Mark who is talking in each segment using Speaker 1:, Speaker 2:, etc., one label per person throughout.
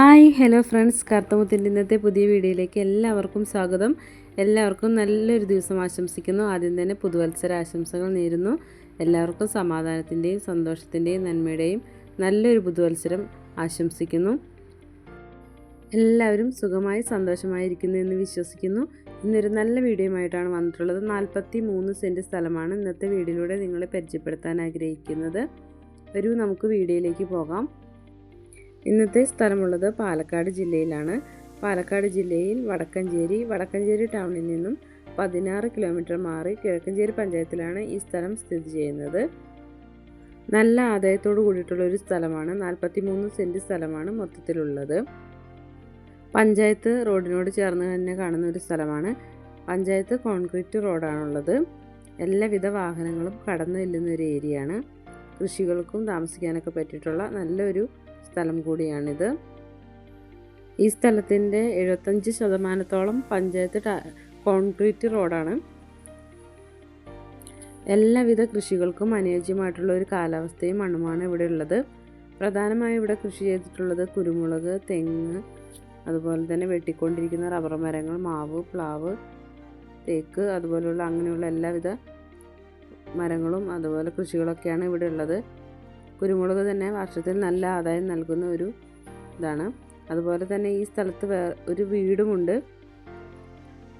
Speaker 1: Hi hello friends. കർത്തമുത്തിന്റെ ഇന്നത്തെ പുതിയ വീഡിയോയിലേക്ക് എല്ലാവർക്കും സ്വാഗതം. എല്ലാവർക്കും നല്ലൊരു ദിവസം ആശംസിക്കുന്നു. ആദ്യം തന്നെ പുതുവത്സര ആശംസകൾ നേരുന്നു. എല്ലാവർക്കും സമാധാനത്തിന്റെയും സന്തോഷത്തിന്റെയും നന്മയുടെയും നല്ലൊരു പുതുവത്സരം ആശംസിക്കുന്നു. എല്ലാവരും സുഖമായി സന്തോഷമായിരിക്കുന്നു എന്ന് വിശ്വസിക്കുന്നു. ഇന്നൊരു നല്ല വീഡിയോയുമായിട്ടാണ് വന്നിട്ടുള്ളത്. നാൽപ്പത്തി മൂന്ന് സെന്റ് സ്ഥലമാണ് ഇന്നത്തെ വീഡിയോയിലൂടെ നിങ്ങളെ പരിചയപ്പെടുത്താൻ ആഗ്രഹിക്കുന്നത്. വരൂ നമുക്ക് വീഡിയോയിലേക്ക് പോകാം. ഇന്നത്തെ സ്ഥലമുള്ളത് പാലക്കാട് ജില്ലയിലാണ്. പാലക്കാട് ജില്ലയിൽ വടക്കഞ്ചേരി വടക്കഞ്ചേരി ടൗണിൽ നിന്നും പതിനാറ് കിലോമീറ്റർ മാറി കിഴക്കഞ്ചേരി പഞ്ചായത്തിലാണ് ഈ സ്ഥലം സ്ഥിതി ചെയ്യുന്നത്. നല്ല ആദായത്തോട് കൂടിയിട്ടുള്ള ഒരു സ്ഥലമാണ്. നാൽപ്പത്തി മൂന്ന് സെന്റ് സ്ഥലമാണ് മൊത്തത്തിലുള്ളത്. പഞ്ചായത്ത് റോഡിനോട് ചേർന്ന് തന്നെ കാണുന്ന ഒരു സ്ഥലമാണ്. പഞ്ചായത്ത് കോൺക്രീറ്റ് റോഡാണുള്ളത്. എല്ലാവിധ വാഹനങ്ങളും കടന്നു ചെല്ലുന്ന ഒരു ഏരിയയാണ്. കൃഷികൾക്കും താമസിക്കാനൊക്കെ പറ്റിയിട്ടുള്ള നല്ലൊരു സ്ഥലം കൂടിയാണിത്. ഈ സ്ഥലത്തിന്റെ എഴുപത്തഞ്ച് ശതമാനത്തോളം പഞ്ചായത്ത് കോൺക്രീറ്റ് റോഡാണ്. എല്ലാവിധ കൃഷികൾക്കും അനുയോജ്യമായിട്ടുള്ള ഒരു കാലാവസ്ഥയും മണ്ണുമാണ് ഇവിടെ ഉള്ളത്. പ്രധാനമായും ഇവിടെ കൃഷി ചെയ്തിട്ടുള്ളത് കുരുമുളക് തെങ്ങ് അതുപോലെ തന്നെ വെട്ടിക്കൊണ്ടിരിക്കുന്ന റബ്ബർ മരങ്ങൾ മാവ് പ്ലാവ് തേക്ക് അതുപോലെയുള്ള അങ്ങനെയുള്ള എല്ലാവിധ മരങ്ങളും അതുപോലെ കൃഷികളൊക്കെയാണ് ഇവിടെ ഉള്ളത്. കുരുമുളക് തന്നെ വർഷത്തിൽ നല്ല ആദായം നൽകുന്ന ഒരു ഇതാണ്. അതുപോലെ തന്നെ ഈ സ്ഥലത്ത് വേ ഒരു വീടുമുണ്ട്.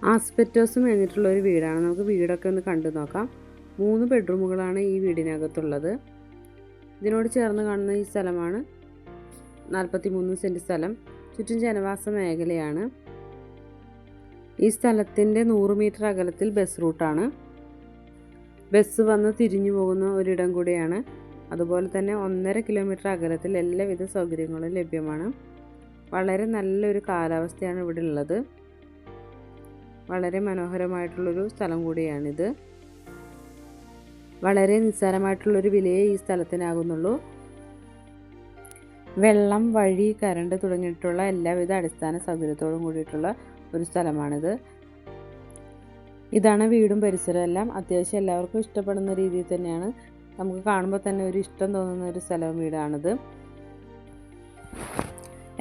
Speaker 1: ആസ്പെറ്റോസ് മേഞ്ഞിട്ടുള്ള ഒരു വീടാണ്. നമുക്ക് വീടൊക്കെ ഒന്ന് കണ്ടു നോക്കാം. മൂന്ന് ബെഡ്റൂമുകളാണ് ഈ വീടിനകത്തുള്ളത്. ഇതിനോട് ചേർന്ന് കാണുന്ന ഈ സ്ഥലമാണ് നാൽപ്പത്തി മൂന്ന് സെന്റ് സ്ഥലം. ചുറ്റും ജനവാസ മേഖലയാണ്. ഈ സ്ഥലത്തിന്റെ നൂറ് മീറ്റർ അകലത്തിൽ ബസ് റൂട്ടാണ്. ബസ് വന്ന് തിരിഞ്ഞു പോകുന്ന ഒരിടം കൂടിയാണ് അതുപോലെ തന്നെ ഒന്നര കിലോമീറ്റർ അകലത്തിൽ എല്ലാവിധ സൗകര്യങ്ങളും ലഭ്യമാണ്. വളരെ നല്ലൊരു കാലാവസ്ഥയാണ് ഇവിടെ ഉള്ളത്. വളരെ മനോഹരമായിട്ടുള്ളൊരു സ്ഥലം കൂടിയാണിത്. വളരെ നിസ്സാരമായിട്ടുള്ളൊരു വിലയെ ഈ സ്ഥലത്തിനാകുന്നുള്ളൂ. വെള്ളം വഴി കരണ്ട് തുടങ്ങിയിട്ടുള്ള എല്ലാവിധ അടിസ്ഥാന സൗകര്യത്തോടും കൂടിയിട്ടുള്ള ഒരു സ്ഥലമാണിത്. ഇതാണ് വീടും പരിസരവും എല്ലാം. അത്യാവശ്യം എല്ലാവർക്കും ഇഷ്ടപ്പെടുന്ന രീതിയിൽ തന്നെയാണ് നമുക്ക് കാണുമ്പോൾ തന്നെ ഒരു ഇഷ്ടം തോന്നുന്ന ഒരു സ്ഥലവും വീടാണിത്.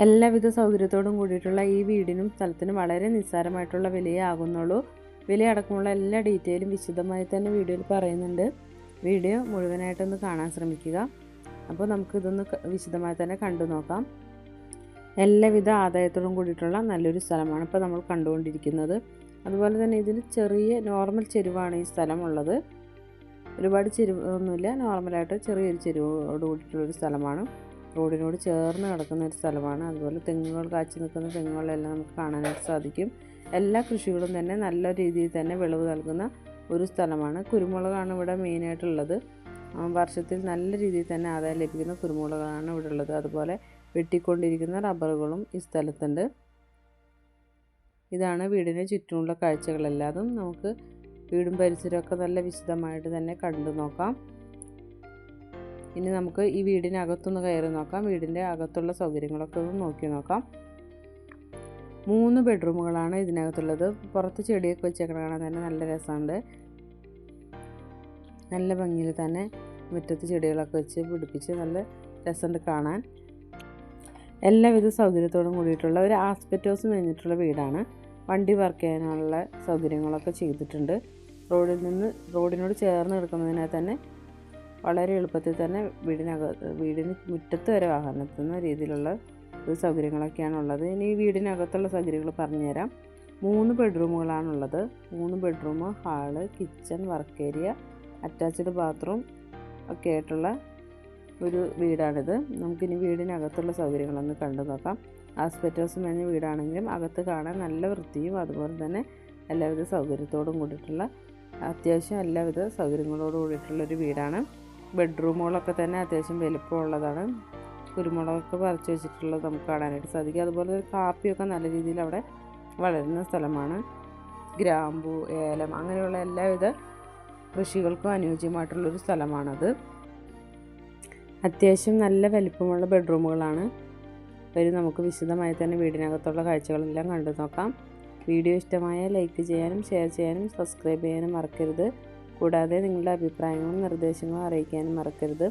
Speaker 1: എല്ലാവിധ സൗകര്യത്തോടും കൂടിയിട്ടുള്ള ഈ വീടിനും സ്ഥലത്തിനും വളരെ നിസ്സാരമായിട്ടുള്ള വിലയേ ആകുന്നുള്ളൂ. വില അടക്കമുള്ള എല്ലാ ഡീറ്റെയിലും വിശദമായി തന്നെ വീഡിയോയിൽ പറയുന്നുണ്ട്. വീഡിയോ മുഴുവനായിട്ടൊന്ന് കാണാൻ ശ്രമിക്കുക. അപ്പോൾ നമുക്കിതൊന്ന് വിശദമായി തന്നെ കണ്ടു നോക്കാം. എല്ലാവിധ ആദായത്തോടും കൂടിയിട്ടുള്ള നല്ലൊരു സ്ഥലമാണ് ഇപ്പോൾ നമ്മൾ കണ്ടുകൊണ്ടിരിക്കുന്നത്. അതുപോലെ തന്നെ ഇതിൽ ചെറിയ നോർമൽ ചെരുവാണ് ഈ സ്ഥലം ഉള്ളത് ഒരുപാട് ചെരുവ് ഒന്നുമില്ല. നോർമലായിട്ട് ചെറിയൊരു ചെരുവോട് കൂടിയിട്ടുള്ളൊരു സ്ഥലമാണ്. റോഡിനോട് ചേർന്ന് കിടക്കുന്ന ഒരു സ്ഥലമാണ്. അതുപോലെ തെങ്ങുകൾ കാച്ചി നിൽക്കുന്ന തെങ്ങുകളെല്ലാം നമുക്ക് കാണാനായിട്ട് സാധിക്കും. എല്ലാ കൃഷികളും തന്നെ നല്ല രീതിയിൽ തന്നെ വിളവ് നൽകുന്ന ഒരു സ്ഥലമാണ്. കുരുമുളകാണ് ഇവിടെ മെയിനായിട്ടുള്ളത് വർഷത്തിൽ നല്ല രീതിയിൽ തന്നെ ആദായം ലഭിക്കുന്ന കുരുമുളകാണ് ഇവിടെ ഉള്ളത്. അതുപോലെ വെട്ടിക്കൊണ്ടിരിക്കുന്ന റബ്ബറുകളും ഈ സ്ഥലത്തുണ്ട്. ഇതാണ് വീടിന് ചുറ്റുമുള്ള കാഴ്ചകളെല്ലാതും നമുക്ക് വീടും പരിസരമൊക്കെ നല്ല വിശദമായിട്ട് തന്നെ കണ്ടു നോക്കാം. ഇനി നമുക്ക് ഈ വീടിനകത്തൊന്ന് കയറി നോക്കാം. വീടിന്റെ അകത്തുള്ള സൗകര്യങ്ങളൊക്കെ ഒന്ന് നോക്കി നോക്കാം. മൂന്ന് ബെഡ്റൂമുകളാണ് ഇതിനകത്തുള്ളത്. പുറത്ത് ചെടിയൊക്കെ വെച്ചേക്കണ കാണാൻ തന്നെ നല്ല രസമുണ്ട്. നല്ല ഭംഗിയിൽ തന്നെ മുറ്റത്ത് ചെടികളൊക്കെ വെച്ച് പിടിപ്പിച്ച് നല്ല രസമുണ്ട് കാണാൻ. എല്ലാവിധ സൗകര്യത്തോടും കൂടിയിട്ടുള്ള ഒരു ആസ്പെറ്റോസ് മേഞ്ഞിട്ടുള്ള വീടാണ്. വണ്ടി വർക്ക് ചെയ്യാനുള്ള സൗകര്യങ്ങളൊക്കെ ചെയ്തിട്ടുണ്ട്. റോഡിൽ നിന്ന് റോഡിനോട് ചേർന്ന് കിടക്കുന്നതിനാൽ തന്നെ വളരെ എളുപ്പത്തിൽ തന്നെ വീടിനകത്ത് വീടിന് മുറ്റത്ത് വരെ വാഹനത്തുന്ന രീതിയിലുള്ള ഒരു സൗകര്യങ്ങളൊക്കെയാണ് ഉള്ളത്. ഇനി ഈ വീടിനകത്തുള്ള സൗകര്യങ്ങൾ പറഞ്ഞുതരാം. മൂന്ന് ബെഡ്റൂമുകളാണുള്ളത്. മൂന്ന് bedroom hall kitchen work area attached bathroom ഒക്കെ ആയിട്ടുള്ള ഒരു വീടാണിത്. നമുക്കിനി വീടിനകത്തുള്ള സൗകര്യങ്ങളൊന്ന് കണ്ടു നോക്കാം. ആസ്പെറ്റോസ് മേഞ്ഞ വീടാണെങ്കിലും അകത്ത് കാണാൻ നല്ല വൃത്തിയും അതുപോലെ തന്നെ എല്ലാവിധ സൗകര്യത്തോടും കൂടിയിട്ടുള്ള അത്യാവശ്യം എല്ലാവിധ സൗകര്യങ്ങളോട് കൂടിയിട്ടുള്ളൊരു വീടാണ്. ബെഡ്റൂമുകളൊക്കെ തന്നെ അത്യാവശ്യം വലുപ്പമുള്ളതാണ്. കുരുമുളകൊക്കെ പറിച്ച് വെച്ചിട്ടുള്ളത് നമുക്ക് കാണാനായിട്ട് സാധിക്കും. അതുപോലെ കാപ്പിയൊക്കെ നല്ല രീതിയിൽ അവിടെ വളരുന്ന സ്ഥലമാണ്. ഗ്രാമ്പു ഏലം അങ്ങനെയുള്ള എല്ലാവിധ കൃഷികൾക്കും അനുയോജ്യമായിട്ടുള്ളൊരു സ്ഥലമാണത്. അത്യാവശ്യം നല്ല വലിപ്പമുള്ള ബെഡ്റൂമുകളാണ്. ഒരു നമുക്ക് വിശദമായി തന്നെ വീടിനകത്തുള്ള കാഴ്ചകളെല്ലാം കണ്ടു നോക്കാം. വീഡിയോ ഇഷ്ടമായ ലൈക്ക് ചെയ്യാനും ഷെയർ ചെയ്യാനും സബ്സ്ക്രൈബ് ചെയ്യാനും മറക്കരുത്. കൂടാതെ നിങ്ങളുടെ അഭിപ്രായങ്ങളും നിർദ്ദേശങ്ങളും അറിയിക്കാനും മറക്കരുത്.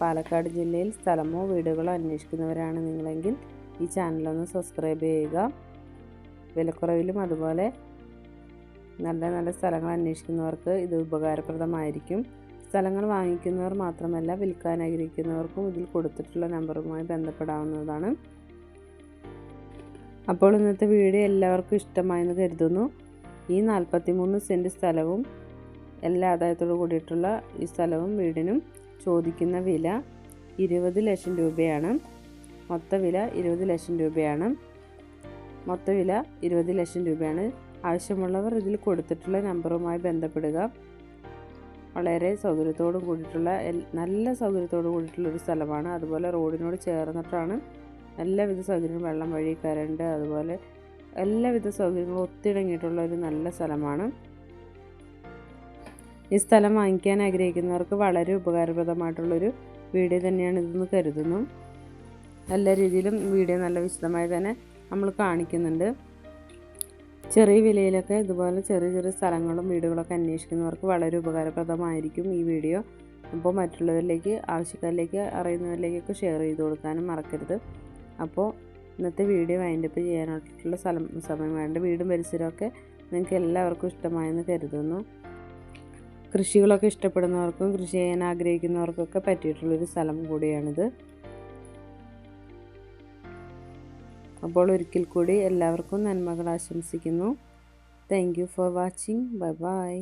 Speaker 1: പാലക്കാട് ജില്ലയിൽ സ്ഥലമോ വീടുകളോ അന്വേഷിക്കുന്നവരാണ് നിങ്ങളെങ്കിൽ ഈ ചാനലൊന്ന് സബ്സ്ക്രൈബ് ചെയ്യുക. വിലക്കുറവിലും അതുപോലെ നല്ല നല്ല സ്ഥലങ്ങൾ അന്വേഷിക്കുന്നവർക്ക് ഇത് ഉപകാരപ്രദമായിരിക്കും. സ്ഥലങ്ങൾ വാങ്ങിക്കുന്നവർ മാത്രമല്ല വിൽക്കാൻ ആഗ്രഹിക്കുന്നവർക്കും ഇതിൽ കൊടുത്തിട്ടുള്ള നമ്പറുമായി ബന്ധപ്പെടാവുന്നതാണ്. അപ്പോൾ ഇന്നത്തെ വീഡിയോ എല്ലാവർക്കും ഇഷ്ടമായെന്ന് കരുതുന്നു. ഈ നാൽപ്പത്തി മൂന്ന് സെന്റ് സ്ഥലവും എല്ലാ ആദായത്തോടു കൂടിയിട്ടുള്ള ഈ സ്ഥലവും വീടിനും ചോദിക്കുന്ന വില ഇരുപത് ലക്ഷം രൂപയാണ്. മൊത്ത വില ഇരുപത് ലക്ഷം രൂപയാണ്. മൊത്ത വില ഇരുപത് ലക്ഷം രൂപയാണ്. ആവശ്യമുള്ളവർ ഇതിൽ കൊടുത്തിട്ടുള്ള നമ്പറുമായി ബന്ധപ്പെടുക. വളരെ സൗകര്യത്തോടും കൂടിയിട്ടുള്ള നല്ല സൗകര്യത്തോടു കൂടിയിട്ടുള്ള ഒരു സ്ഥലമാണ്. അതുപോലെ റോഡിനോട് ചേർന്നിട്ടാണ് എല്ലാവിധ സൗകര്യങ്ങളും വെള്ളം വഴി കരണ്ട് അതുപോലെ എല്ലാവിധ സൗകര്യങ്ങളും ഒത്തിണങ്ങിയിട്ടുള്ള ഒരു നല്ല സ്ഥലമാണ്. ഈ സ്ഥലം വാങ്ങിക്കാൻ ആഗ്രഹിക്കുന്നവർക്ക് വളരെ ഉപകാരപ്രദമായിട്ടുള്ളൊരു വീഡിയോ തന്നെയാണ് ഇതെന്ന് കരുതുന്നു. എല്ലാ രീതിയിലും വീഡിയോ നല്ല വിശദമായി തന്നെ നമ്മൾ കാണിക്കുന്നുണ്ട്. ചെറിയ വിലയിലൊക്കെ ഇതുപോലെ ചെറിയ ചെറിയ സ്ഥലങ്ങളും വീടുകളൊക്കെ അന്വേഷിക്കുന്നവർക്ക് വളരെ ഉപകാരപ്രദമായിരിക്കും ഈ വീഡിയോ. അപ്പോൾ മറ്റുള്ളവരിലേക്ക് ആവശ്യക്കാരിലേക്ക് അറിയുന്നവരിലേക്കൊക്കെ ഷെയർ ചെയ്ത് കൊടുക്കാനും മറക്കരുത്. അപ്പോൾ ഇന്നത്തെ വീഡിയോ വൈൻഡപ്പ് ചെയ്യാനായിട്ടുള്ള സ്ഥലം സമയം വേണ്ട വീടും പരിസരമൊക്കെ നിങ്ങൾക്ക് എല്ലാവർക്കും ഇഷ്ടമായെന്ന് കരുതുന്നു. കൃഷികളൊക്കെ ഇഷ്ടപ്പെടുന്നവർക്കും കൃഷി ചെയ്യാൻ ആഗ്രഹിക്കുന്നവർക്കൊക്കെ പറ്റിയിട്ടുള്ളൊരു സ്ഥലം കൂടിയാണിത്. അപ്പോൾ ഒരിക്കൽ കൂടി എല്ലാവർക്കും നന്മകൾ ആശംസിക്കുന്നു. Thank you for watching bye bye